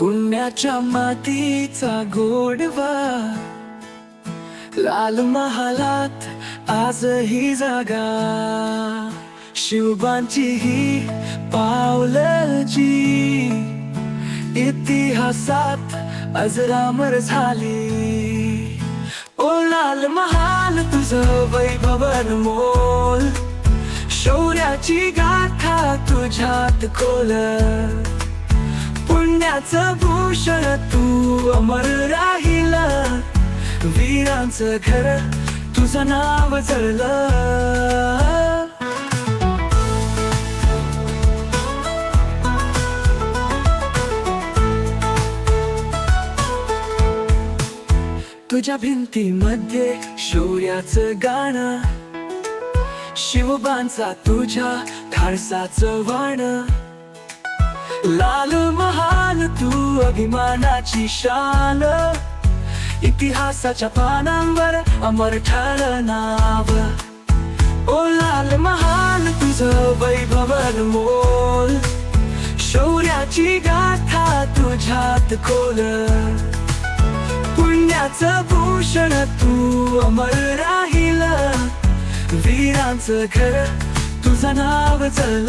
पुण्याच्या मातीचा गोडवा. लाल महालात आजही जागा. शिवबांची ही पावलची इतिहासात अजरामर झाली. ओ लाल महाल तुझं वैभवन मोल. शौर्याची गाथा तुझ्यात खोल पुण्याचं भूषण तू अमर राहील. वीरांचं घर तुझं नाव जळलं. तुझ्या भिंतीमध्ये शौर्याचं गाणं शिवबांचा तुझ्या धाडसाचं वाण लाल महा महाल तू अभिमानाची शान इतिहासाच्या पानांवर अमर ठर नाव. ओ लाल महाल तुझं वैभवन मोल. शौर्याची गाथा तुझ्यात खोल. पुण्याचं भूषण तू अमर राहील. वीरांचं घर तुझं नाव चल